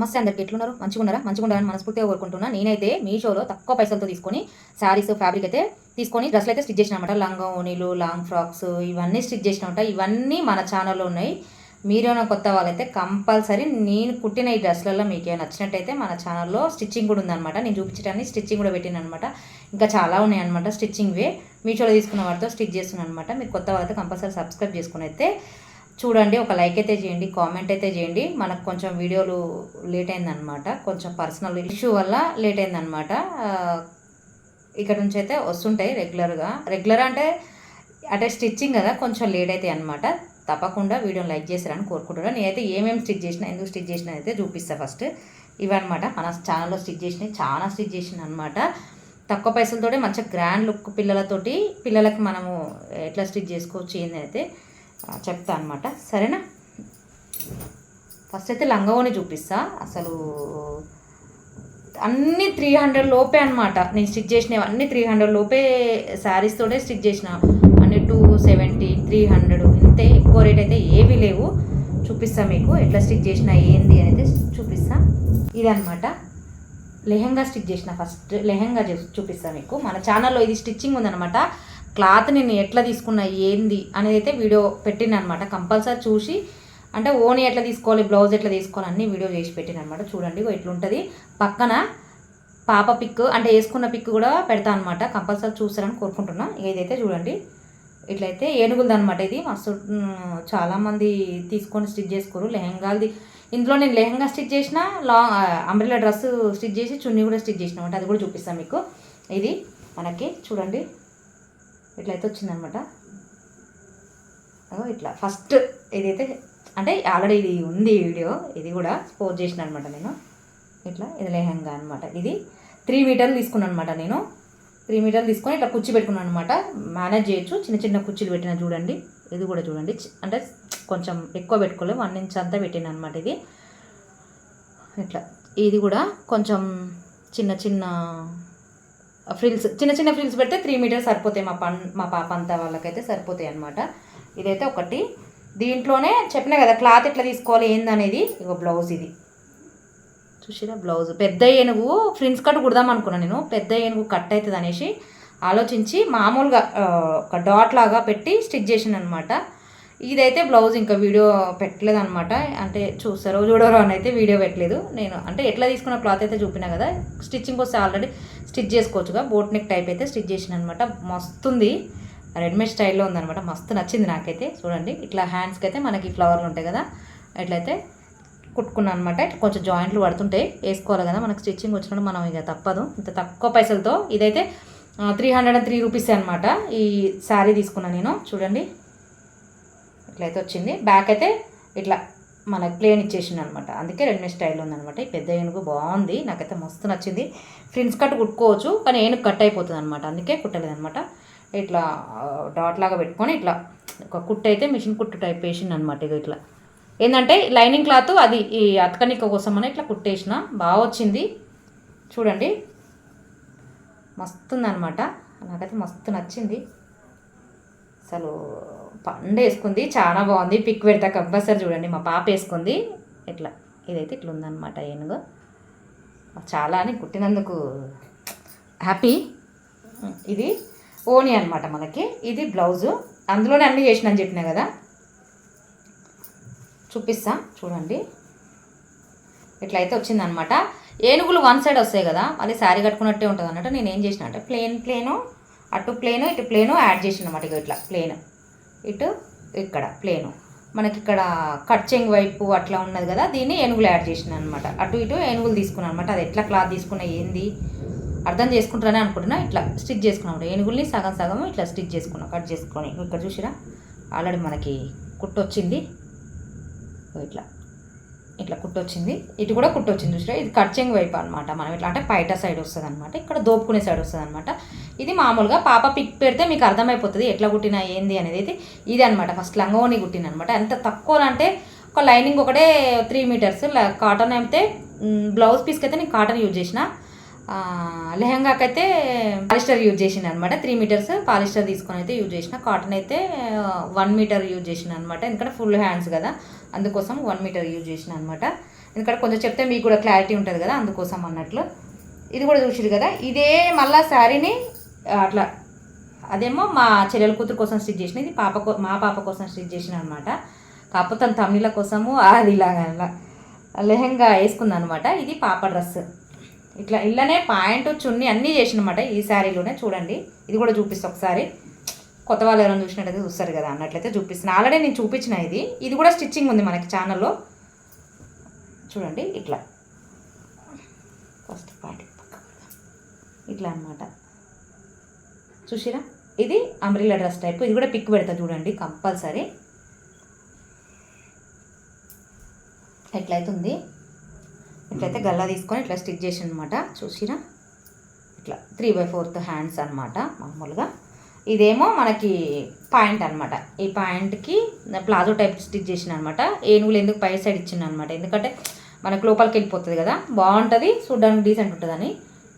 నమస్తే అందరికి ఎట్లున్నారు? మంచిగా ఉన్నారా మంచిగా ఉండాలని మనస్ఫూర్తిగా కోరుకుంటున్నా. నేనైతే మీషోలో తక్కువ పైసలతో తీసుకొని శారీస్ ఫ్యాబ్రిక్ అయితే తీసుకొని డ్రెస్లు అయితే స్టిచ్ చేసిన అనమాట లంగా ఓనీలు లాంగ్ ఫ్రాక్స్ ఇవన్నీ స్టిచ్ చేసిన అనమాట ఇవన్నీ మన ఛానల్లో ఉన్నాయి. మీరేమైనా కొత్త వాళ్ళైతే కంపల్సరీ నేను కుట్టిన ఈ డ్రెస్లలో మీకు ఏమైనా నచ్చినట్టయితే మన ఛానల్లో స్టిచ్చింగ్ కూడా ఉందన్నమాట. నేను చూపించడానికి స్టిచ్చింగ్ కూడా పెట్టిన అనమాట ఇంకా చాలా ఉన్నాయి స్టిచ్చింగ్ వే. మీషోలో తీసుకున్న వాటితో స్టిచ్ చేస్తున్నాను అనమాట మీరు కొత్త వాళ్ళైతే కంపల్సరీ సబ్స్క్రైబ్ చేసుకుని అయితే చూడండి ఒక లైక్ అయితే చేయండి కామెంట్ అయితే చేయండి. మనకు కొంచెం వీడియోలు లేట్ అయిందనమాట కొంచెం పర్సనల్ ఇష్యూ వల్ల లేట్ అయిందనమాట ఇక్కడ నుంచి అయితే వస్తుంటాయి రెగ్యులర్గా రెగ్యులర్ అంటే అంటే స్టిచ్చింగ్ కదా కొంచెం లేట్ అవుతాయి అనమాట తప్పకుండా వీడియోని లైక్ చేశారని కోరుకుంటున్నాను. నేనైతే ఏమేమి స్టిచ్ చేసినా ఎందుకు స్టిచ్ చేసినా అయితే చూపిస్తాను ఫస్ట్ ఇవన్నమాట. మన ఛానల్లో స్టిచ్ చేసినాయి చాలా స్టిచ్ చేసిన అనమాట తక్కువ పైసలతోటే మంచిగా గ్రాండ్ లుక్ పిల్లలతోటి పిల్లలకి మనము ఎట్లా స్టిచ్ చేసుకోవచ్చు ఏంది చెప్తా అనమాట సరేనా? ఫస్ట్ అయితే లంగవోని చూపిస్తా. అసలు అన్ని త్రీ హండ్రెడ్ లోపే అనమాట నేను స్టిచ్ చేసినవి అన్ని త్రీ హండ్రెడ్ లోపే శారీస్తోనే స్టిచ్ చేసిన. అన్ని టూ సెవెంటీ త్రీ హండ్రెడ్ ఇంతే ఎక్కువ రేట్ అయితే ఏవి లేవు. చూపిస్తా మీకు. ఎట్లా స్టిచ్ చేసిన ఏంది అనేది చూపిస్తా. ఇదనమాట లెహంగా స్టిచ్ చేసిన ఫస్ట్ లెహంగా చేసి చూపిస్తా మీకు. మన ఛానల్లో ఇది స్టిచ్చింగ్ ఉందనమాట క్లాత్ నేను ఎట్లా తీసుకున్నా ఏంది అనేది అయితే వీడియో పెట్టిన అనమాట కంపల్సరీ చూసి అంటే ఓని ఎట్లా తీసుకోవాలి బ్లౌజ్ ఎట్లా తీసుకోవాలి అన్ని వీడియో చేసి పెట్టిన అనమాట చూడండి ఇగో ఇట్లుంటుంది పక్కన పాప పిక్ అంటే వేసుకున్న పిక్ కూడా పెడతా అనమాట కంపల్సరీ చూస్తారని కోరుకుంటున్నా. ఏదైతే ఇదైతే చూడండి. ఇట్లయితే ఏనుగులది అనమాట ఇది. మస్తు చాలామంది తీసుకొని స్టిచ్ చేసుకోరు. లెహెంగాది ఇందులో నేను లెహంగా స్టిచ్ చేసిన లాంగ్ అంబ్రిలా డ్రెస్ స్టిచ్ చేసి చున్నీ కూడా స్టిచ్ చేసిన. అది కూడా చూపిస్తాను మీకు. ఇది మనకి చూడండి. ఇట్లయితే వచ్చిందనమాట. ఇట్లా ఫస్ట్ ఏదైతే అంటే ఆల్రెడీ ఇది ఉంది వీడియో ఇది కూడా పోస్ట్ చేసిన అనమాట నేను. ఇట్లా ఇది లెహంగా అనమాట. ఇది త్రీ మీటర్లు తీసుకున్నాను అనమాట నేను. త్రీ మీటర్లు తీసుకొని ఇట్లా కుర్చీ పెట్టుకున్నాను అనమాట మేనేజ్ చేయొచ్చు. చిన్న చిన్న కుర్చీలు పెట్టిన చూడండి. ఇది కూడా చూడండి. అంటే కొంచెం ఎక్కువ పెట్టుకోలేదు వన్ ఇంచ్ అంతా పెట్టిన అనమాట ఇది. ఇట్లా ఇది కూడా కొంచెం చిన్న చిన్న ఫ్రిల్స్ చిన్న చిన్న ఫ్రిల్స్ పెడితే త్రీ మీటర్స్ సరిపోతాయి మా పన్ మా పాప అంతా వాళ్ళకైతే సరిపోతాయి అనమాట ఇదైతే ఒకటి. దీంట్లోనే చెప్పినా కదా క్లాత్ ఎట్లా తీసుకోవాలి ఏందనేది? ఇక బ్లౌజ్ ఇది. చూసిరా బ్లౌజ్. పెద్ద ఏనుగు ఫ్రిన్స్ కట్ కుడదాం అనుకున్నాను నేను. పెద్ద ఏనుగు కట్ అవుతుంది అనేసి ఆలోచించి మామూలుగా ఒక డాట్ లాగా పెట్టి స్టిచ్ చేసిన అనమాట ఇదైతే బ్లౌజ్ ఇంకా వీడియో పెట్టలేదు అనమాట అంటే చూస్తారో చూడరో అని అయితే వీడియో పెట్టలేదు. నేను అంటే ఎట్లా తీసుకున్న క్లాత్ అయితే చూపినా కదా స్టిచ్చింగ్ వస్తే ఆల్రెడీ స్టిచ్ చేసుకోవచ్చుగా. బోట్ నెక్ టైప్ అయితే స్టిచ్ చేసిన అనమాట మస్తుంది రెడీమేడ్ స్టైల్లో ఉందనమాట మస్తు నచ్చింది నాకైతే. చూడండి ఇట్లా హ్యాండ్స్కి అయితే మనకి ఫ్లవర్లు ఉంటాయి కదా ఎట్లయితే కుట్టుకున్నాను అనమాట ఇట్లా కొంచెం జాయింట్లు పడుతుంటాయి వేసుకోవాలి కదా. మనకు స్టిచ్చింగ్ వచ్చినప్పుడు మనం ఇక తప్పదు. ఇంత తక్కువ పైసలతో ఇదైతే three hundred and three rupees అనమాట ఈ శారీ తీసుకున్నాను నేను. చూడండి. ఇట్లయితే వచ్చింది. బ్యాక్ అయితే ఇట్లా మనకి ప్లేన్ ఇచ్చేసింది అనమాట అందుకే రెడీమేడ్ స్టైల్ ఉందనమాట ఈ పెద్ద ఏనుగు బాగుంది. నాకైతే మస్తు నచ్చింది. ఫ్రిన్స్ కట్ కుట్టుకోవచ్చు కానీ ఏనుగు కట్ అయిపోతుంది అనమాట అందుకే కుట్టలేదు అనమాట ఇట్లా డాట్ లాగా పెట్టుకొని ఇట్లా ఒక కుట్టు అయితే మిషన్ కుట్టు టైప్ వేసింది అనమాట ఇది ఇట్లా. ఏంటంటే లైనింగ్ క్లాత్ అది ఈ అతకనిక కోసం అని ఇట్లా కుట్టేసిన. బాగా వచ్చింది. చూడండి. మస్తు నాకైతే మస్తు నచ్చింది. అసలు పండు వేసుకుంది చాలా బాగుంది. పిక్ పెడతా కంపల్సరీ చూడండి. మా పాప వేసుకుంది. ఇట్లా. ఇదైతే ఇట్లా ఉందన్నమాట ఏనుగు. చాలా అని కుట్టినందుకు హ్యాపీ. ఇది ఓని అనమాట మనకి. ఇది బ్లౌజు. అందులోనే అన్నీ చేసిన అని చెప్పిన కదా. చూపిస్తా. చూడండి. ఇట్లయితే వచ్చిందనమాట ఏనుగులు వన్ సైడ్ వస్తాయి కదా. అది శారీ కట్టుకున్నట్టే ఉంటుంది అన్నట్టు నేను ఏం చేసిన అంటే ప్లేన్ ప్లేను అటు ప్లేను ఇటు ప్లేను యాడ్ చేసిన అనమాట ఇక ఇట్లా ప్లేన్. ఇటు ఇక్కడ ప్లేను మనకి ఇక్కడ కట్చెంగ్ వైపు అట్లా ఉన్నది కదా దీన్ని ఏనుగులు యాడ్ చేసిన అనమాట అటు ఇటు ఏనుగులు తీసుకున్నాను అనమాట అది ఎట్లా క్లాత్ తీసుకున్నా ఏంది? అర్థం చేసుకుంటారని అనుకుంటున్నా ఇట్లా స్టిచ్ చేసుకున్నాం ఏనుగుల్ని సగం సగం ఇట్లా స్టిచ్ చేసుకున్నాం కట్ చేసుకొని. ఇక్కడ చూసిరా? ఆల్రెడీ మనకి కుట్టు వచ్చింది ఇట్లా. ఇట్లా కుట్టొచ్చింది. ఇటు కూడా కుట్టొచ్చింది చూసిరా? ఇది కట్చింగ్ వైపు అనమాట మనం ఇట్లా అంటే పైట సైడ్ వస్తుంది అనమాట ఇక్కడ దోపుకునే సైడ్ వస్తుంది అనమాట ఇది మామూలుగా పాప పిక్ పెడితే మీకు అర్థమైపోతుంది ఎట్లా కుట్టినా ఏంది అనేది. అయితే ఇది అనమాట ఫస్ట్ లంగోని కుట్టిన అనమాట ఎంత తక్కువ అంటే ఒక లైనింగ్ ఒకటే త్రీ మీటర్స్ కాటన్ అయితే బ్లౌజ్ పీస్కి అయితే నేను కాటన్ యూజ్ చేసిన. ఆ, లెహంగాకి అయితే పాలిస్టర్ యూజ్ చేసిన అనమాట త్రీ మీటర్స్ పాలిస్టర్ తీసుకొని అయితే యూజ్ చేసిన. కాటన్ అయితే వన్ మీటర్ యూజ్ చేసిన అనమాట ఎందుకంటే ఫుల్ హ్యాండ్స్ కదా. అందుకోసం వన్ మీటర్ యూజ్ చేసిన అనమాట ఎందుకంటే కొంచెం చెప్తే మీకు కూడా క్లారిటీ ఉంటుంది కదా అందుకోసం అన్నట్లు. ఇది కూడా చూసిరు కదా. ఇదే మళ్ళా శారీని అట్లా అదేమో మా చెల్లెల కూతురు కోసం స్టిచ్ చేసిన ఇది పాప మా పాప కోసం స్టిచ్ చేసిన అనమాట కాకపోతే తన తమిళ కోసము అది ఇలాగ లెహంగా వేసుకుంది అనమాట ఇది పాప డ్రెస్. ఇట్లా ఇళ్ళనే పాయింట్ చున్నీ అన్నీ చేసినమాట ఈ శారీలోనే చూడండి. ఇది కూడా చూపిస్తాను ఒకసారి. కొత్త వాళ్ళు ఎవరైనా చూసినట్టయితే చూస్తారు కదా అన్నట్లయితే చూపిస్తున్నా. ఆల్రెడీ నేను చూపించిన ఇది. ఇది కూడా స్టిచ్చింగ్ ఉంది మనకి ఛానల్లో చూడండి ఇట్లా. ఫస్ట్ పార్ట్ ఇట్లా అన్నమాట. చూసిరా? ఇది అంబ్రిల్లా డ్రెస్ టైప్ ఇది కూడా పిక్ పెడతా చూడండి కంపల్సరీ ఎట్లయితుంది ఇట్లయితే గల్లా తీసుకొని ఇట్లా స్టిచ్ చేసి అనమాట చూసిరా? ఇట్లా త్రీ బై ఫోర్త్ హ్యాండ్స్ అనమాట మామూలుగా. ఇదేమో మనకి పాయింట్ అనమాట ఈ పాయింట్కి ప్లాజో టైప్ స్టిచ్ చేసిన అనమాట ఏనుగులు ఎందుకు పై సైడ్ ఇచ్చిన అనమాట ఎందుకంటే మనకు లోపలికి వెళ్ళిపోతుంది కదా. బాగుంటుంది చూడడానికి డీసెంట్ ఉంటుందని.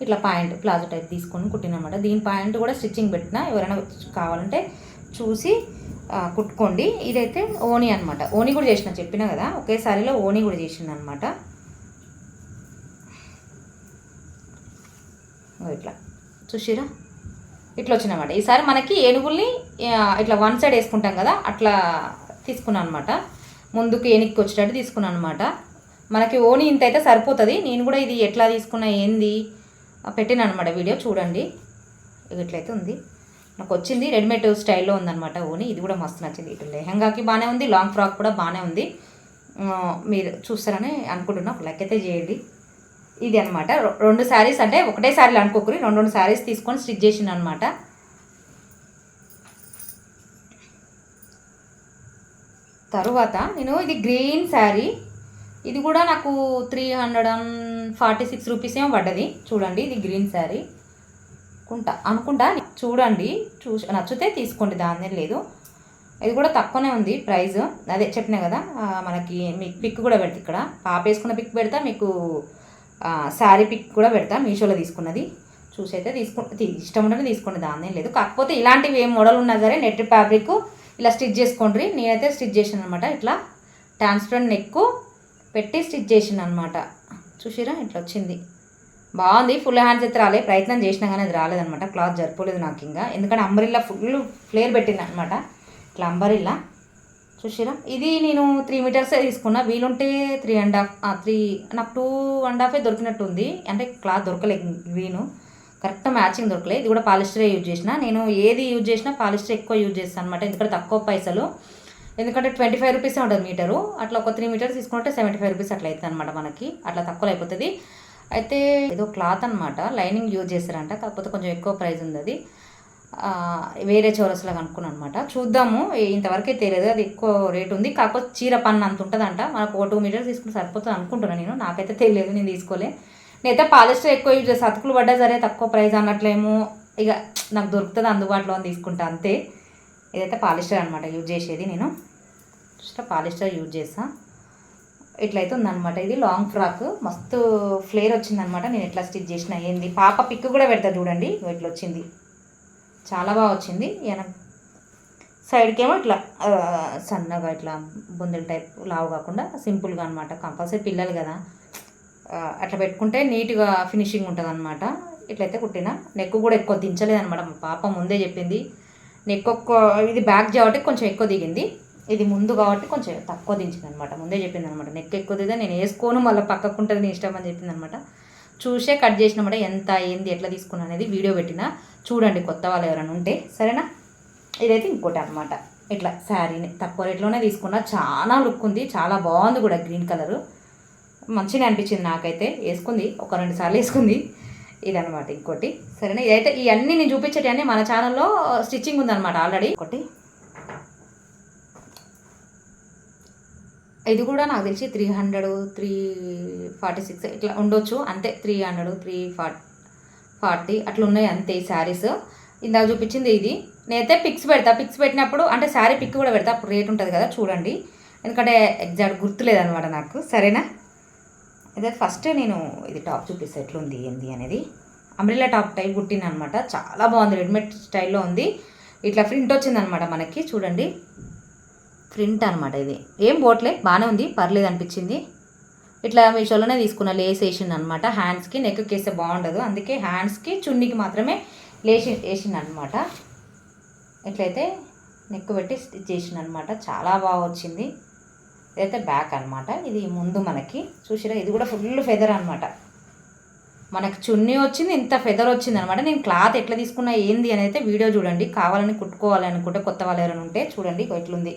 ఇట్లా పాయింట్ ప్లాజో టైప్ తీసుకొని కుట్టిన అనమాట దీని పాయింట్ కూడా స్టిచ్చింగ్ పెట్టిన ఎవరైనా కావాలంటే చూసి కుట్టుకోండి. ఇదైతే ఓని అనమాట ఓని కూడా చేసిన చెప్పిన కదా. ఒకేసారిలో ఓని కూడా చేసిన అనమాట ఇట్లా. చూసిరా ఇట్లా వచ్చినమాట ఈసారి మనకి ఏనుగుల్ని ఇట్లా వన్ సైడ్ వేసుకుంటాం కదా అట్లా తీసుకున్నాను అనమాట ముందుకు ఏనుగుకి వచ్చేటట్టు తీసుకున్నాను అనమాట మనకి ఓని ఇంత అయితే సరిపోతుంది. నేను కూడా ఇది ఎట్లా తీసుకున్నా ఏంది పెట్టాను పెట్టిన అనమాట వీడియో. చూడండి. ఇట్లయితే ఉంది. నాకు వచ్చింది రెడీమేడ్ స్టైల్లో ఉందనమాట ఓని. ఇది కూడా మస్తు నచ్చింది. ఇటు లెహంగాకి బాగానే ఉంది. లాంగ్ ఫ్రాక్ కూడా బాగానే ఉంది. మీరు చూస్తారని అనుకుంటున్నా. ఒక లెక్క అయితే చేయండి. ఇది అనమాట రెండు శారీస్ అంటే ఒకటే శారీలు అనుకోకరి రెండు రెండు శారీస్ తీసుకొని స్టిచ్ చేసిన అనమాట తరువాత నేను ఇది గ్రీన్ శారీ. ఇది కూడా నాకు three hundred and forty six rupees ఏమో పడ్డది. చూడండి ఇది గ్రీన్ శారీ. అనుకుంటా అనుకుంటా చూడండి చూసి నచ్చితే తీసుకోండి దాని లేదు. ఇది కూడా తక్కువనే ఉంది ప్రైస్. అదే చెప్పినా కదా మనకి మీకు పిక్ కూడా పెడతా ఇక్కడ. పాప వేసుకున్న పిక్ పెడతా మీకు శారీ పిక్ కూడా పెడతా మీషోలో తీసుకున్నది చూసి అయితే తీసుకు ఇష్టం ఉంటే తీసుకోండి దాని లేదు కాకపోతే ఇలాంటివి ఏం మోడల్ ఉన్నా సరే నెట్ ఫ్యాబ్రిక్ ఇలా స్టిచ్ చేసుకోండి నేనైతే స్టిచ్ చేసాను అనమాట ఇట్లా ట్రాన్స్పరెంట్ నెక్ పెట్టి స్టిచ్ చేసాను అనమాట చూసిరా ఇట్లా వచ్చింది బాగుంది ఫుల్ హ్యాండ్స్ అయితే రాలే ప్రయత్నం చేసినా కానీ అది రాలేదనమాట క్లాత్ జరపలేదు నాకు ఇంకా ఎందుకంటే అంబరిల్లా ఫుల్ ఫ్లేర్ పెట్టింది అనమాట ఇట్లా అంబరిల్లా చూసిరా ఇది నేను త్రీ మీటర్సే తీసుకున్నా. వీలుంటే త్రీ అండ్ హాఫ్ త్రీ నాకు టూ అండ్ హాఫే దొరికినట్టు ఉంది అంటే క్లాత్ దొరకలేదు గ్రీను కరెక్ట్ మ్యాచింగ్ దొరకలేదు ఇది కూడా పాలిస్టరే యూజ్ చేసిన. నేను ఏది యూజ్ చేసినా పాలిస్టర్ ఎక్కువ యూజ్ చేస్తాను అనమాట ఎందుకంటే తక్కువ పైసలు. ఎందుకంటే ట్వంటీ ఫైవ్ రూపీసే ఉంటుంది మీటరు. అట్లా ఒక త్రీ మీటర్స్ తీసుకుంటే సెవెంటీ ఫైవ్ రూపీస్ అట్లా అవుతుంది అనమాట మనకి. అట్లా తక్కువ అయిపోతుంది. అయితే ఏదో క్లాత్ అనమాట లైనింగ్ యూజ్ చేస్తారంట. కాకపోతే కొంచెం ఎక్కువ ప్రైస్ ఉంది అది. వేరే చౌరస్లాగా కనుక్కున్నాను అనమాట చూద్దాము ఇంతవరకు అయితే తెలియదు అది ఎక్కువ రేట్ ఉంది. కాకపోతే చీర పన్ను అంత ఉంటుందంట. మనకు ఒక టూ మీటర్స్ తీసుకుని సరిపోతుంది అనుకుంటున్నాను నేను. నాకైతే తెలియదు నేను తీసుకోలే. నేనైతే పాలిస్టర్ ఎక్కువ యూజ్ చేస్తాను అతుకులు పడ్డా సరే తక్కువ ప్రైస్ అన్నట్లేమో. ఇక నాకు దొరుకుతుంది అందుబాటులో అని తీసుకుంటా అంతే. ఇదైతే పాలిస్టర్ అనమాట యూజ్ చేసేది నేను. పాలిస్టర్ యూజ్ చేస్తాను ఇట్లయితే ఉందనమాట ఇది లాంగ్ ఫ్రాక్. మస్తు ఫ్లేర్ వచ్చిందనమాట నేను ఎట్లా స్టిచ్ చేసిన ఏంది. పాప పిక్ కూడా పెడతా చూడండి. ఇట్లా వచ్చింది చాలా బాగా వచ్చింది. వెనక సైడ్కి ఏమో ఇట్లా సన్నగా ఇట్లా బొందెల టైప్ లావు కాకుండా సింపుల్గా అనమాట కంపల్సరీ పిల్లలు కదా. అట్లా పెట్టుకుంటే నీట్గా ఫినిషింగ్ ఉంటుంది అనమాట ఇట్లయితే కుట్టిన. నెక్ కూడా ఎక్కువ దించలేదనమాట మా పాప ముందే చెప్పింది. నెక్ ఒక్క ఇది బ్యాక్ కాబట్టి కొంచెం ఎక్కువ దిగింది. ఇది ముందు కాబట్టి కొంచెం తక్కువ దించింది అనమాట ముందే చెప్పింది అనమాట నెక్ ఎక్కువ దిగితే నేను వేసుకోను మళ్ళీ పక్కకు ఉంటుంది నీ ఇష్టం అని చెప్పింది అనమాట చూసే కట్ చేసినమాట ఎంత ఏంది ఎట్లా తీసుకున్నా అనేది వీడియో పెట్టిన. చూడండి కొత్త వాళ్ళు ఎవరైనా ఉంటే సరేనా? ఇదైతే ఇంకోటి అనమాట ఇట్లా శారీని తక్కువ రేట్లోనే తీసుకున్నా. చాలా లుక్ ఉంది చాలా బాగుంది కూడా గ్రీన్ కలరు. మంచిగా అనిపించింది నాకైతే. వేసుకుంది ఒక రెండు సార్లు వేసుకుంది. ఇదనమాట ఇంకోటి. సరేనా? ఇదైతే ఇవన్నీ నేను చూపించేటి మన ఛానల్లో స్టిచ్చింగ్ ఉందన్నమాట ఆల్రెడీ ఒకటి ఇది కూడా నాకు తెలిసి three hundred three forty six ఇట్లా ఉండొచ్చు. అంతే three hundred three four forty అట్లా ఉన్నాయి అంతే శారీస్ ఇందాక చూపించింది ఇది. నేనైతే పిక్స్ పెడతా. పిక్స్ పెట్టినప్పుడు అంటే శారీ పిక్ కూడా పెడతా. అప్పుడు రేట్ ఉంటుంది కదా చూడండి. ఎందుకంటే ఎగ్జాక్ట్ గుర్తులేదనమాట నాకు. సరేనా? ఇదే ఫస్ట్ నేను ఇది టాప్ చూపిస్తా. ఎట్లుంది ఏంది అనేది. అంబ్రిల్లా టాప్ టైప్ కుట్టిన అనమాట చాలా బాగుంది. రెడీమేడ్ స్టైల్లో ఉంది. ఇట్లా ప్రింట్ వచ్చిందనమాట మనకి. చూడండి. ప్రింట్ అనమాట ఇది. ఏం పోట్లే బాగానే ఉంది పర్లేదు అనిపించింది. ఇట్లా మీషోలోనే తీసుకున్న లేస్ వేసింది అనమాట హ్యాండ్స్కి నెక్కి వేస్తే బాగుండదు. అందుకే హ్యాండ్స్కి చున్నీకి మాత్రమే లేచి వేసింది అనమాట ఎట్లయితే నెక్ పెట్టి స్టిచ్ చేసింది అనమాట చాలా బాగా వచ్చింది. ఇదైతే బ్యాక్ అనమాట ఇది ముందు మనకి. చూసిరా ఇది కూడా ఫుల్ ఫెదర్ అనమాట మనకు చున్నీ వచ్చింది ఇంత ఫెదర్ వచ్చింది అనమాట నేను క్లాత్ ఎట్లా తీసుకున్నా ఏంది అని అయితే వీడియో చూడండి. కావాలని కుట్టుకోవాలి అనుకుంటే కొత్త వాళ్ళు ఎవరైనా ఉంటే చూడండి ఎట్లుంది.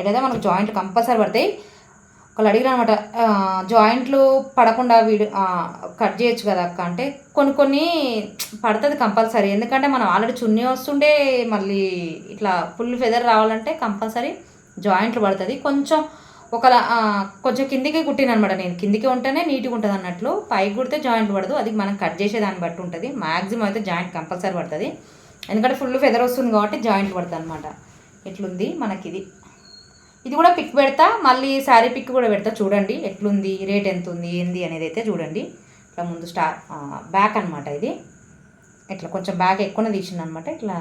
ఇట్లుంది ఎట్లయితే మనకు జాయింట్లు కంపల్సరీ పడతాయి ఒకళ్ళు అడిగిన అనమాట జాయింట్లు పడకుండా వీడి కట్ చేయొచ్చు కదా అక్క అంటే కొన్ని కొన్ని పడుతుంది కంపల్సరీ. ఎందుకంటే మనం ఆల్రెడీ చున్నీ వస్తుండే మళ్ళీ ఇట్లా ఫుల్ ఫెదర్ రావాలంటే కంపల్సరీ జాయింట్లు పడుతుంది. కొంచెం ఒక కొంచెం కిందికి కుట్టిన అనమాట నేను. కిందికి ఉంటేనే నీట్గా ఉంటుంది అన్నట్లు పైకి కుడితే జాయింట్ పడదు. అది మనం కట్ చేసే దాన్ని బట్టి ఉంటుంది. మ్యాక్సిమం అయితే జాయింట్ కంపల్సరీ పడుతుంది. ఎందుకంటే ఫుల్ ఫెదర్ వస్తుంది కాబట్టి జాయింట్ పడుతుంది అనమాట ఎట్లుంది? మనకి ఇది కూడా పిక్ పెడతా మళ్ళీ శారీ పిక్ కూడా పెడతా. చూడండి ఎట్లుంది రేట్ ఎంత ఉంది ఏంది అనేది అయితే చూడండి. ఇట్లా ముందు స్టార్ బ్యాక్ అనమాట ఇది. ఇట్లా కొంచెం బ్యాగ్ ఎక్కువనే తీసింది అనమాట ఇట్లా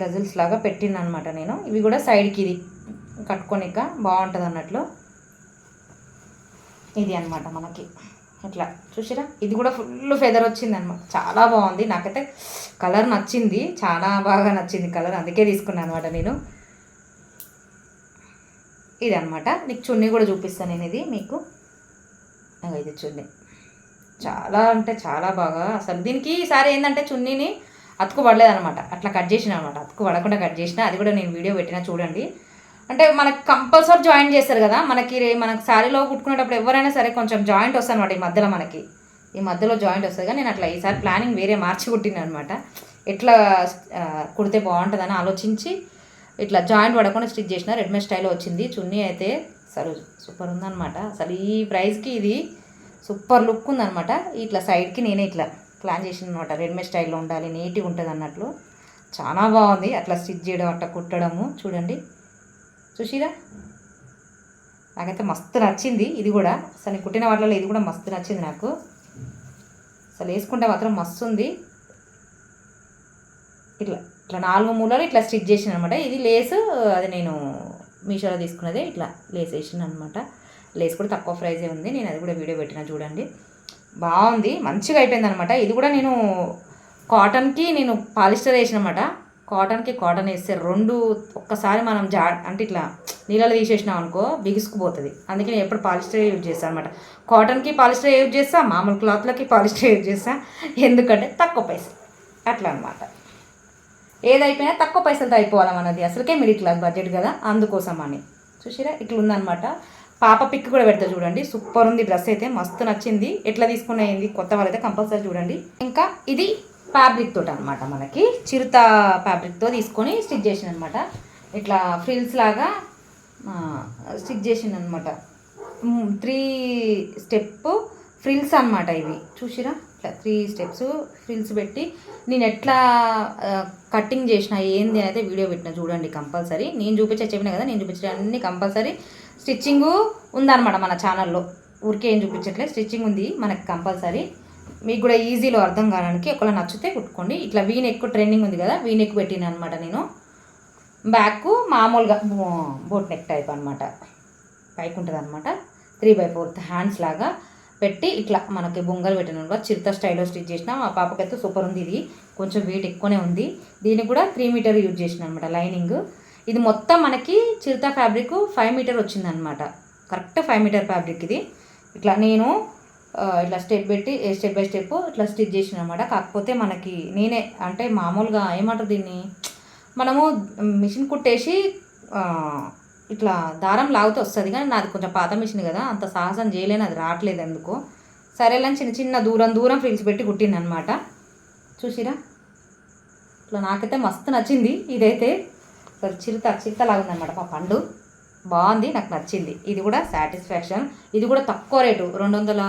డజిల్స్ లాగా పెట్టిన అనమాట నేను. ఇవి కూడా సైడ్కి ఇది. కట్టుకొనిక బాగుంటుంది అన్నట్లు. ఇది అనమాట మనకి. ఇట్లా చూసిరా? ఇది కూడా ఫుల్ ఫెదర్ వచ్చింది అనమాట చాలా బాగుంది. నాకైతే కలర్ నచ్చింది. చాలా బాగా నచ్చింది కలర్ అందుకే తీసుకున్నాను అనమాట నేను. ఇది అనమాట నీకు చున్నీ కూడా చూపిస్తాను నేను ఇది మీకు. ఇది చున్నీ. చాలా అంటే చాలా బాగా అసలు దీనికి ఈసారి ఏంటంటే చున్నీని అతుకు పడలేదనమాట అట్లా కట్ చేసిన అనమాట అతుకు పడకుండా కట్ చేసిన. అది కూడా నేను వీడియో పెట్టినా చూడండి. అంటే మనకు కంపల్సరీ జాయింట్ చేస్తారు కదా. మనకి రే- శారీలో కుట్టుకునేటప్పుడు ఎవరైనా సరే కొంచెం జాయింట్ వస్తుంది అనమాట ఈ మధ్యలో మనకి. ఈ మధ్యలో జాయింట్ వస్తుంది కానీ నేను అట్లా ఈసారి ప్లానింగ్ వేరే మార్చి కుట్టిన అనమాట ఎట్లా కుడితే బాగుంటుందని ఆలోచించి ఇట్లా జాయింట్ పడకుండా స్టిచ్ చేసిన రెడీమేడ్ స్టైల్లో వచ్చింది. చున్నీ అయితే అసలు సూపర్ ఉందన్నమాట. అసలు ఈ ప్రైస్కి ఇది సూపర్ లుక్ ఉందన్నమాట. ఇట్లా సైడ్కి నేనే ఇట్లా ప్లాన్ చేసిన అనమాట రెడీమేడ్ స్టైల్లో ఉండాలి నీట్గా ఉంటుంది అన్నట్లు. చాలా బాగుంది అట్లా స్టిచ్ చేయడం అట్లా కుట్టడము. చూడండి. చూసిరా నాకైతే మస్తు నచ్చింది ఇది కూడా. అసలు నేను కుట్టిన వాటిలో ఇది కూడా మస్తు నచ్చింది నాకు. అసలు వేసుకుంటే మాత్రం మస్తు ఉంది ఇట్లా ఇట్లా నాలుగు మూలలు ఇట్లా స్టిచ్ చేసిన అనమాట ఇది లేస్ అది నేను మీషోలో తీసుకున్నదే ఇట్లా లేస్ వేసిన అనమాట లేస్ కూడా తక్కువ ప్రైజే ఉంది. నేను అది కూడా వీడియో పెట్టిన చూడండి. బాగుంది. మంచిగా అయిపోయింది అనమాట ఇది కూడా నేను కాటన్కి నేను పాలిస్టర్ వేసిన అనమాట కాటన్కి కాటన్ వేస్తే రెండు ఒక్కసారి మనం జా అంటే ఇట్లా నీళ్ళలో తీసేసినాం అనుకో బిగుసుకుపోతుంది అందుకే నేను ఎప్పుడు పాలిస్టర్ యూజ్ చేస్తాను అనమాట. కాటన్కి పాలిస్టర్ యూజ్ చేస్తా మామూలు క్లాత్లకి పాలిస్టర్ యూజ్ చేస్తా. ఎందుకంటే తక్కువ పైసలు. అట్లా అనమాట. ఏదైపోయినా తక్కువ పైసలతో అయిపోవాలి మనది? అసలుకే మిడిల్ క్లాస్ బడ్జెట్ కదా అందుకోసం అని చూసిరా ఇట్లా ఉందన్నమాట పాప పిక్ కూడా పెడతా చూడండి. సూపర్ ఉంది డ్రెస్ అయితే మస్తు నచ్చింది. ఎట్లా తీసుకున్న ఏంది? కొత్త వాళ్ళైతే కంపల్సరీ చూడండి. ఇంకా ఇది ఫ్యాబ్రిక్ తోటి అనమాట మనకి. చిరుత ఫ్యాబ్రిక్తో తీసుకొని స్టిచ్ చేసిన అనమాట ఇట్లా ఫ్రిల్స్ లాగా స్టిచ్ చేసిన అనమాట త్రీ స్టెప్ ఫ్రిల్స్ అనమాట ఇవి. చూసిరా? ఇట్లా త్రీ స్టెప్స్ ఫ్రిల్స్ పెట్టి నేను ఎట్లా కటింగ్ చేసిన ఏంది అని అయితే వీడియో పెట్టిన చూడండి కంపల్సరీ నేను చూపించే చెప్పిన కదా నేను చూపించే అన్ని కంపల్సరీ స్టిచ్చింగ్ ఉందన్నమాట మన ఛానల్లో ఊరికే ఏం చూపించట్లేదు స్టిచ్చింగ్ ఉంది మనకి కంపల్సరీ మీకు కూడా ఈజీలో అర్థం కావడానికి ఒకవేళ నచ్చితే కుట్టుకోండి. ఇట్లా వీ ఎక్కువ ట్రెండింగ్ ఉంది కదా వీ ఎక్కువ పెట్టిన అనమాట నేను. బ్యాక్ మామూలుగా బోట్ నెక్ టైప్ అనమాట పైకి ఉంటుంది అనమాట త్రీ బై ఫోర్త్ హ్యాండ్స్ లాగా. పెట్టి ఇట్లా మనకి బొంగలు పెట్టిన చిరుత స్టైల్లో స్టిచ్ చేసిన మా పాపకైతే సూపర్ ఉంది ఇది. కొంచెం వెయిట్ ఎక్కువనే ఉంది. దీన్ని కూడా త్రీ మీటర్ యూజ్ చేసిన అనమాట లైనింగ్ ఇది మొత్తం మనకి చిరుత ఫ్యాబ్రిక్ ఫైవ్ మీటర్ వచ్చిందనమాట కరెక్ట్ ఫైవ్ మీటర్ ఫ్యాబ్రిక్ ఇది. ఇట్లా నేను ఇట్లా స్టెప్ పెట్టి స్టెప్ బై స్టెప్ ఇట్లా స్టిచ్ చేసిన అనమాట కాకపోతే మనకి నేనే అంటే మామూలుగా ఏమంటారు దీన్ని? మనము మిషన్ కుట్టేసి ఇట్లా దారం లాగుతూ వస్తుంది. కానీ నాది కొంచెం పాత మిషన్ కదా అంత సాహసం చేయలేను అది రావట్లేదు ఎందుకో. సరేలని చిన్న చిన్న దూరం దూరం ఫ్రిల్స్ పెట్టి కుట్టింది అనమాట చూసిరా? ఇట్లా నాకైతే మస్తు నచ్చింది. ఇదైతే అసలు చిరుత చిరుతలాగా ఉందన్నమాట మా పండు. బాగుంది నాకు నచ్చింది. ఇది కూడా సాటిస్ఫాక్షన్. ఇది కూడా తక్కువ రేటు. రెండు వందల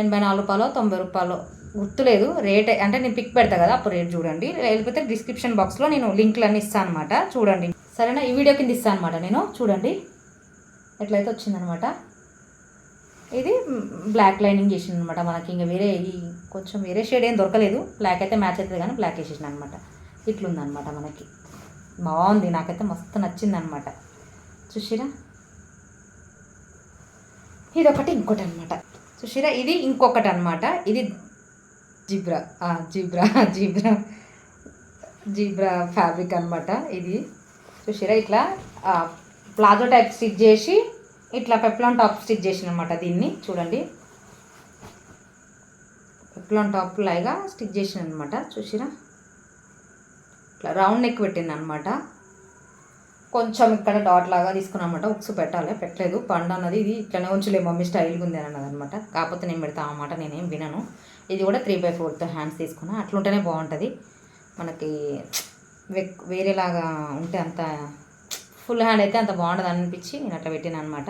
ఎనభై నాలుగు రూపాయలు తొంభై రూపాయలు. గుర్తులేదు. రేట్ అంటే నేను పిక్ పెడతా కదా అప్పుడు రేట్ చూడండి. లేకపోతే డిస్క్రిప్షన్ బాక్స్లో నేను లింక్లు అన్నీ ఇస్తాను అనమాట చూడండి. సరేనా? ఈ వీడియో కింద ఇస్తాను అనమాట నేను. చూడండి. ఎట్లయితే వచ్చిందనమాట ఇది బ్లాక్ లైనింగ్ చేసింది అనమాట మనకి. ఇంకా వేరే ఈ కొంచెం వేరే షేడ్ ఏం దొరకలేదు. బ్లాక్ అయితే మ్యాచ్ అవుతుంది కానీ బ్లాక్ వేసేసిన అనమాట ఇట్లుందనమాట మనకి. బాగుంది. నాకైతే మస్తు నచ్చింది అనమాట చూసిరా? ఇది ఒకటి ఇంకోటి అనమాట చూసిరా? ఇది ఇంకొకటి అనమాట ఇది zebra. Zebra zebra zebra fabric అనమాట ఇది. చూసిరా? ఇట్లా ప్లాజో టైప్ స్టిచ్ చేసి ఇట్లా పెప్లాన్ టాప్ స్టిచ్ చేసిన అనమాట దీన్ని చూడండి. పెప్లాన్ టాప్ లాగా స్టిచ్ చేసిన అనమాట చూసిరా? ఇట్లా రౌండ్ నెక్ పెట్టింది అనమాట కొంచెం ఇక్కడ డాట్ లాగా తీసుకున్నాను అనమాట ఉక్స్ పెట్టాలి పెట్టలేదు. పండు అన్నది ఇది ఇట్లనే ఉంచలే మమ్మీ స్టైల్గా ఉంది అని అన్నది అనమాట కాకపోతే నేను పెడతా అన్నమాట నేనేం వినను. ఇది కూడా త్రీ బై ఫోర్త్ హ్యాండ్స్ తీసుకున్నా అట్లుంటేనే బాగుంటుంది. మనకి వేరేలాగా ఉంటే అంత ఫుల్ హ్యాండ్ అయితే అంత బాగుంటుంది అనిపించి నేను అట్లా పెట్టాను అనమాట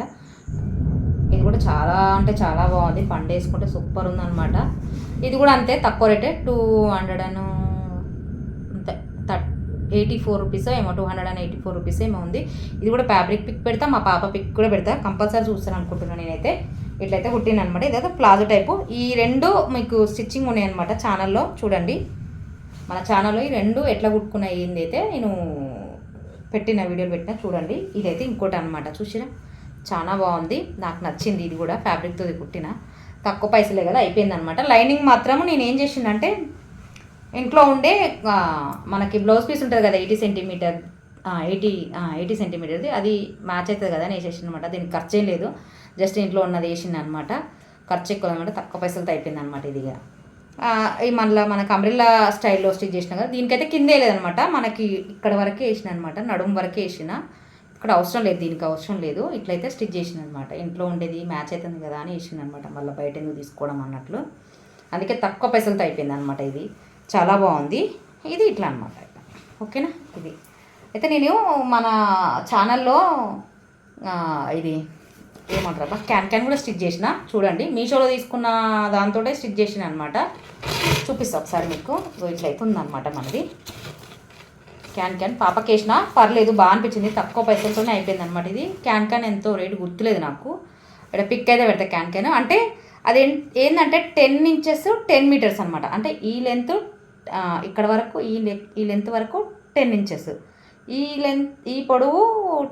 ఇది కూడా చాలా అంటే చాలా బాగుంది. పండు వేసుకుంటే సూపర్ ఉందన్నమాట. ఇది కూడా అంతే తక్కువ రేటే. Two hundred and eighty four rupees ఏమో two hundred and eighty four rupees ఏమో ఉంది. ఇది కూడా ఫ్యాబ్రిక్ పిక్ పెడతా మా పాప పిక్ కూడా పెడతా. కంపల్సరీ చూస్తాను అనుకుంటున్నాను నేనైతే. ఇట్లయితే కుట్టిన అనమాట ఇదైతే ప్లాజో టైపు. ఈ రెండు మీకు స్టిచ్చింగ్ ఉన్నాయి అనమాట ఛానల్లో. చూడండి. మన ఛానల్లో ఈ రెండు ఎట్లా కుట్టుకున్నాయి ఏంది అయితే నేను పెట్టిన వీడియోలు పెట్టిన చూడండి. ఇదైతే ఇంకోటి అనమాట చూసిరా? చాలా బాగుంది. నాకు నచ్చింది ఇది కూడా ఫ్యాబ్రిక్తో కుట్టిన. తక్కువ పైసలే కదా అయిపోయింది అనమాట లైనింగ్ మాత్రము నేను ఏం చేసిందంటే ఇంట్లో ఉండే మనకి బ్లౌజ్ పీస్ ఉంటుంది కదా ఎయిటీ సెంటీమీటర్ ఎయిటీ ఎయిటీ సెంటీమీటర్ది అది మ్యాచ్ అవుతుంది కదా నేను వేసేసిన అనమాట దీనికి ఖర్చు లేదు. జస్ట్ ఇంట్లో ఉన్నది వేసింది అనమాట ఖర్చు ఎక్కువ అనమాట తక్కువ పైసలతో అయిపోయింది అనమాట ఇదిగా ఈ మళ్ళీ మనకు అంబ్రిల్లా స్టైల్లో స్టిచ్ చేసిన కదా దీనికైతే కిందే లేదనమాట. మనకి ఇక్కడ వరకే వేసిన అనమాట. నడుము వరకే వేసిన. ఇక్కడ అవసరం లేదు దీనికి అవసరం లేదు. ఇట్లయితే స్టిచ్ చేసిన అనమాట. ఇంట్లో ఉండేది మ్యాచ్ అవుతుంది కదా అని వేసిన అనమాట. మళ్ళీ బయట ఎందుకు తీసుకోవడం అన్నట్లు. అందుకే తక్కువ పైసలతో అయిపోయింది అనమాట ఇది. చాలా బాగుంది. ఇది ఇట్లా అనమాట. ఓకేనా? ఇది. అయితే నేను మన ఛానల్లో ఇది ఏమంటారు క్యాన్ క్యాన్ కూడా స్టిచ్ చేసిన. చూడండి. మీషోలో తీసుకున్న దాంతో స్టిచ్ చేసిన అనమాట చూపిస్తా ఒకసారి మీకు. ఇట్లా అయితే ఉందన్నమాట మనది. క్యాన్ క్యాన్ పాపకి వేసిన పర్లేదు బాగా అనిపించింది. తక్కువ పైసలతోనే అయిపోయింది అనమాట ఇది. క్యాన్ క్యాన్ ఎంతో రేటు గుర్తులేదు నాకు. ఇక్కడ పిక్ అయితే పెడతా క్యాన్ క్యాన్ అంటే అది ఏంటంటే టెన్ ఇంచెస్ టెన్ మీటర్స్ అనమాట అంటే ఈ లెంత్ ఇక్కడ వరకు ఈ ఈ లెంత్ వరకు టెన్ ఇంచెస్ ఈ లెంత్ ఈ పొడవు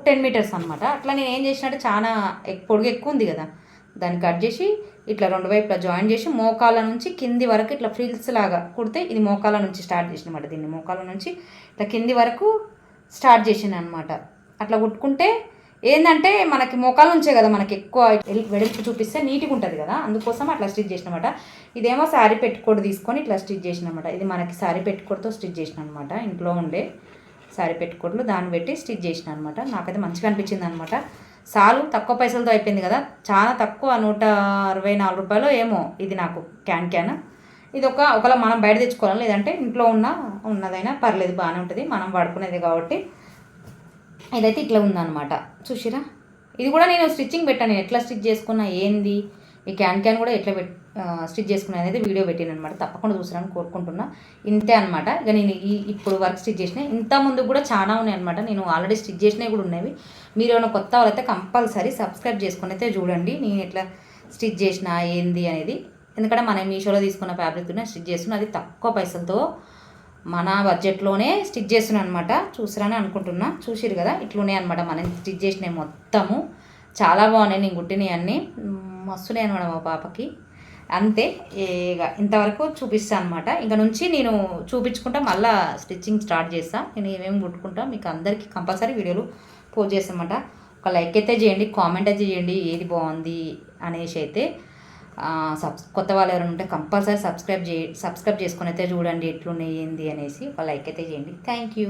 టెన్ మీటర్స్ అనమాట అట్లా నేను ఏం చేసినట్టు చాలా ఎక్- పొడుగు ఎక్కువ ఉంది కదా. దాన్ని కట్ చేసి ఇట్లా రెండు వైపులా జాయిన్ చేసి మోకాల నుంచి కింది వరకు ఇట్లా ఫ్రిల్స్ లాగా కుడితే ఇది మోకాల నుంచి స్టార్ట్ చేసినమాట దీన్ని. మోకాల నుంచి ఇట్లా కింది వరకు స్టార్ట్ చేసిన అనమాట అట్లా కుట్టుకుంటే ఏంటంటే మనకి మోకాల నుంచే కదా మనకి ఎక్కువ వెడల్పు చూపిస్తే నీట్గా ఉంటుంది కదా. అందుకోసం అట్లా స్టిచ్ చేసినమాట. ఇదేమో శారీ పెట్టుకోడు తీసుకొని ఇట్లా స్టిచ్ చేసినమాట. ఇది మనకి శారీ పెట్టుకోడుతో స్టిచ్ చేసిన అనమాట ఇంట్లో ఉండే శారీ పెట్టుకోట్లు దాన్ని పెట్టి స్టిచ్ చేసిన అనమాట నాకైతే మంచిగా అనిపించింది అనమాట సాలు తక్కువ పైసలతో అయిపోయింది కదా. చాలా తక్కువ నూట అరవై నాలుగు రూపాయలు ఏమో ఇది నాకు క్యాన్ క్యాన్. ఇది ఒక ఒకవేళ మనం బయట తెచ్చుకోవాలి? లేదంటే ఇంట్లో ఉన్న ఉన్నదైనా పర్లేదు బాగానే ఉంటుంది. మనం వాడుకునేది కాబట్టి. ఇదైతే ఇట్లా ఉందన్నమాట. చూసిరా? ఇది కూడా నేను స్టిచ్చింగ్ పెట్టాను. ఎట్లా స్టిచ్ చేసుకున్నా ఏంది? ఈ క్యాన్ క్యాన్ కూడా ఎట్లా పెట్ స్టిచ్ చేసుకున్నా అనేది వీడియో పెట్టాను అనమాట తప్పకుండా చూసారని కోరుకుంటున్నా. ఇంతే అనమాట. ఇక నేను ఈ ఇప్పుడు వర్క్ స్టిచ్ చేసిన ఇంత ముందు కూడా చాలా ఉన్నాయి అనమాట. నేను ఆల్రెడీ స్టిచ్ చేసినవి కూడా ఉన్నవి. మీరు ఏమైనా కొత్త వాళ్ళైతే కంపల్సరీ సబ్స్క్రైబ్ చేసుకుని అయితే చూడండి. నేను ఎట్లా స్టిచ్ చేసిన ఏంది అనేది. ఎందుకంటే మనం మీషోలో తీసుకున్న ఫ్యాబ్రిక్ స్టిచ్ చేస్తున్నా. అది తక్కువ పైసలతో మన బడ్జెట్లోనే స్టిచ్ చేస్తున్నాను అనమాట. చూసిరని అనుకుంటున్నా. చూసిరు కదా ఇట్లునే అనమాట. మనం స్టిచ్ చేసినవి మొత్తము. చాలా బాగున్నాయి. నేను కుట్టినవి అన్నీ. మస్తున్నాయి అనమాట మా పాపకి. అంతే. ఇక ఇంతవరకు చూపిస్తాను అనమాట ఇక నుంచి నేను చూపించుకుంటా మళ్ళీ స్టిచ్చింగ్ స్టార్ట్ చేస్తాను నేను ఏమేమి కుట్టుకుంటా మీకు అందరికీ కంపల్సరీ వీడియోలు పోస్ట్ చేస్తామన్నమాట ఒక లైక్ అయితే చేయండి కామెంట్ అయితే చేయండి ఏది బాగుంది అనేసి అయితే. సబ్ సబ్స్ కొత్త వాళ్ళు ఎవరైనా ఉంటే కంపల్సరీ సబ్స్క్రైబ్ చే సబ్స్క్రైబ్ చేసుకొని అయితే చూడండి ఎట్లున్నాయి ఏంది అనేసి. ఒక లైక్ అయితే చేయండి. Thank you.